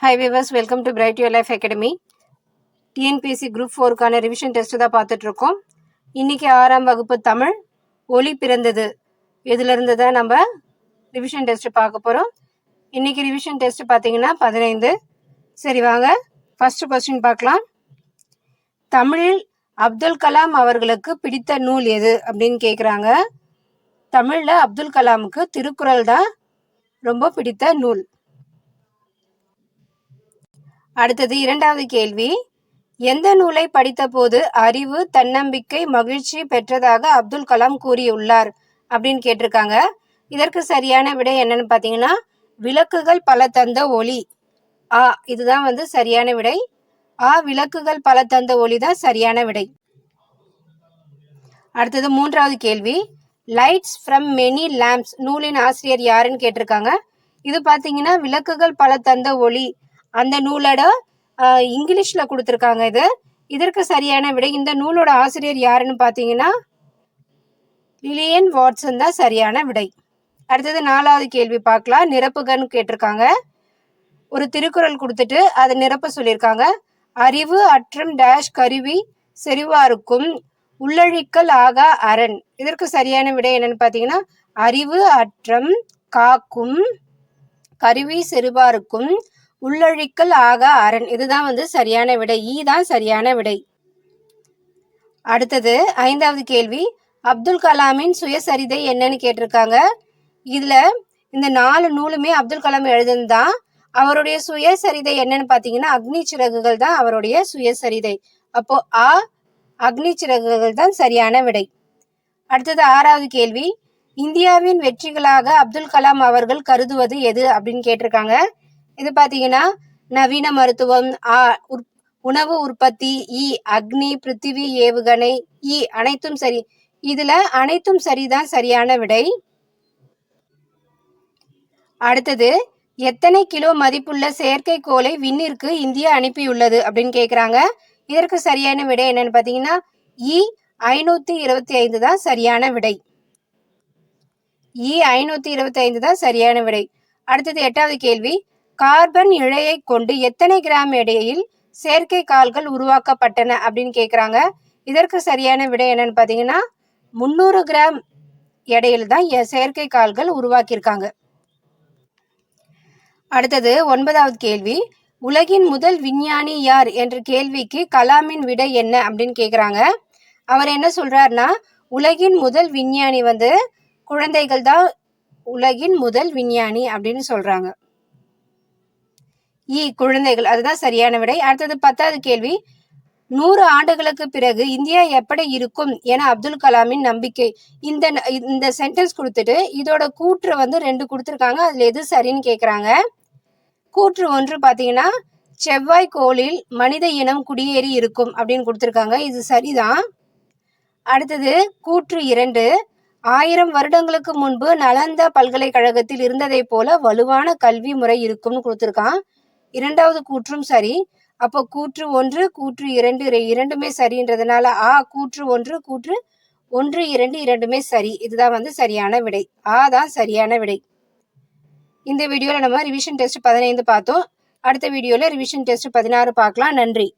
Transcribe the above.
Hi viewers welcome to bright your life academy TNPSC group ஃபோருக்கான revision test தான் பார்த்துட்ருக்கோம் இன்றைக்கி ஆறாம் வகுப்பு தமிழ் ஒளி பிறந்தது. இதிலிருந்து தான் நம்ம ரிவிஷன் டெஸ்ட்டு பார்க்க போகிறோம் இன்றைக்கி ரிவிஷன் டெஸ்ட்டு பார்த்தீங்கன்னா பதினைந்து. சரி வாங்க. ஃபஸ்ட்டு கொஸ்டின் பார்க்கலாம். தமிழில் அப்துல் கலாம் அவர்களுக்கு பிடித்த நூல் எது அப்படின்னு கேட்குறாங்க தமிழில் அப்துல் கலாமுக்கு திருக்குறள் தான் ரொம்ப பிடித்த நூல். அடுத்தது இரண்டாவது கேள்வி. எந்த நூலை படித்தபோது அறிவு தன்னம்பிக்கை மகிழ்ச்சி பெற்றதாக அப்துல் கலாம் கூறியுள்ளார் அப்படின்னு கேட்டிருக்காங்க. இதற்கு சரியான விடை என்னன்னு பார்த்தீங்கன்னா விளக்குகள் பல தந்த ஒளி. ஆ இதுதான் வந்து சரியான விடை. ஆ விளக்குகள் பல தந்த ஒளி தான் சரியான விடை. அடுத்தது மூன்றாவது கேள்வி. லைட்ஸ் ஃப்ரம் மெனி லேம்ப்ஸ் நூலின் ஆசிரியர் யாருன்னு கேட்டிருக்காங்க. இது பார்த்தீங்கன்னா விளக்குகள் பல தந்த ஒளி. அந்த நூலோட இங்கிலீஷில் கொடுத்துருக்காங்க இது. இதற்கு சரியான விடை இந்த நூலோட ஆசிரியர் யாருன்னு பார்த்தீங்கன்னா லிலியன் வாட்சன் தான் சரியான விடை. அடுத்தது நாலாவது கேள்வி பார்க்கலாம். நிரப்புகன்னு கேட்டிருக்காங்க. ஒரு திருக்குறள் கொடுத்துட்டு அதை நிரப்ப சொல்லியிருக்காங்க. அறிவு அற்றம் டேஷ் கருவி செறிவாருக்கும் உள்ளழிக்கல் ஆகா அரண். இதற்கு சரியான விடை என்னன்னு பார்த்தீங்கன்னா அறிவு அற்றம் காக்கும் கருவி செறிவாருக்கும் உள்ளழிக்கல் ஆக அரண். இதுதான் வந்து சரியான விடை. ஈ தான் சரியான விடை. அடுத்தது ஐந்தாவது கேள்வி. அப்துல் கலாமின் சுயசரிதை என்னன்னு கேட்டிருக்காங்க. இதுல இந்த நாலு நூலுமே அப்துல் கலாம் எழுதுனது? தான் அவருடைய சுயசரிதை என்னன்னு பார்த்தீங்கன்னா அக்னி சிறகுகள் தான் அவருடைய சுயசரிதை. அப்போ ஆ அக்னி சிறகுகள் தான் சரியான விடை. அடுத்தது ஆறாவது கேள்வி. இந்தியாவின் வெற்றிகளாக அப்துல் கலாம் அவர்கள் கருதுவது எது அப்படின்னு கேட்டிருக்காங்க. இது பார்த்தீங்கன்னா நவீன மருத்துவம் ஆ உணவு உற்பத்தி இ அக்னி பிருத்திவி ஏவுகணை இ அனைத்தும் சரி. இதுல அனைத்தும் சரிதான் சரியான விடை. அடுத்தது எத்தனை கிலோ மதிப்புள்ள செயற்கைக்கோளை விண்ணிற்கு இந்தியா அனுப்பியுள்ளது அப்படின்னு கேட்குறாங்க இதற்கு சரியான விடை என்னன்னு பார்த்தீங்கன்னா இ ஐநூத்தி இருபத்தி ஐந்து தான் சரியான விடை. இ ஐநூத்தி இருபத்தி ஐந்து தான் சரியான விடை. அடுத்தது எட்டாவது கேள்வி கார்பன் இழையை கொண்டு எத்தனை கிராம் எடையில் செயற்கை கால்கள் உருவாக்கப்பட்டன அப்படின்னு கேட்குறாங்க இதற்கு சரியான விடை என்னன்னு பார்த்தீங்கன்னா முந்நூறு கிராம் எடையில் தான் செயற்கை கால்கள் உருவாக்கியிருக்காங்க. அடுத்தது ஒன்பதாவது கேள்வி. உலகின் முதல் விஞ்ஞானி யார் என்ற கேள்விக்கு கலாமின் விடை என்ன அப்படின்னு கேட்குறாங்க அவர் என்ன சொல்கிறாருன்னா உலகின் முதல் விஞ்ஞானி வந்து குழந்தைகள் தான் உலகின் முதல் விஞ்ஞானி அப்படின்னு சொல்கிறாங்க இ குழந்தைகள். அதுதான் சரியான விடை. அடுத்தது பத்தாவது கேள்வி. நூறு ஆண்டுகளுக்கு பிறகு இந்தியா எப்படி இருக்கும் என அப்துல் கலாமின் நம்பிக்கை. இந்த இந்த சென்டென்ஸ் கொடுத்துட்டு இதோட கூற்று வந்து ரெண்டு கொடுத்துருக்காங்க. அதுல எது சரின்னு கேட்குறாங்க கூற்று ஒன்று பார்த்தீங்கன்னா செவ்வாய் கோளில் மனித இனம் குடியேறி இருக்கும் அப்படின்னு கொடுத்துருக்காங்க. இது சரிதான். அடுத்தது கூற்று இரண்டு. ஆயிரம் வருடங்களுக்கு முன்பு நலந்த பல்கலைக்கழகத்தில் இருந்ததை போல வலுவான கல்வி முறை இருக்கும்னு கொடுத்துருக்கான். இரண்டாவது கூற்றும் சரி. அப்போ கூற்று ஒன்று கூற்று இரண்டு இரண்டுமே சரின்றதுனால ஆ கூற்று ஒன்று கூற்று ஒன்று இரண்டு இரண்டுமே சரி. இதுதான் வந்து சரியான விடை. ஆ தான் சரியான விடை. இந்த வீடியோவில் நம்ம ரிவிஷன் டெஸ்ட் பதினைந்து பார்த்தோம். அடுத்த வீடியோவில் ரிவிஷன் டெஸ்ட் பதினாறு பார்க்கலாம். நன்றி.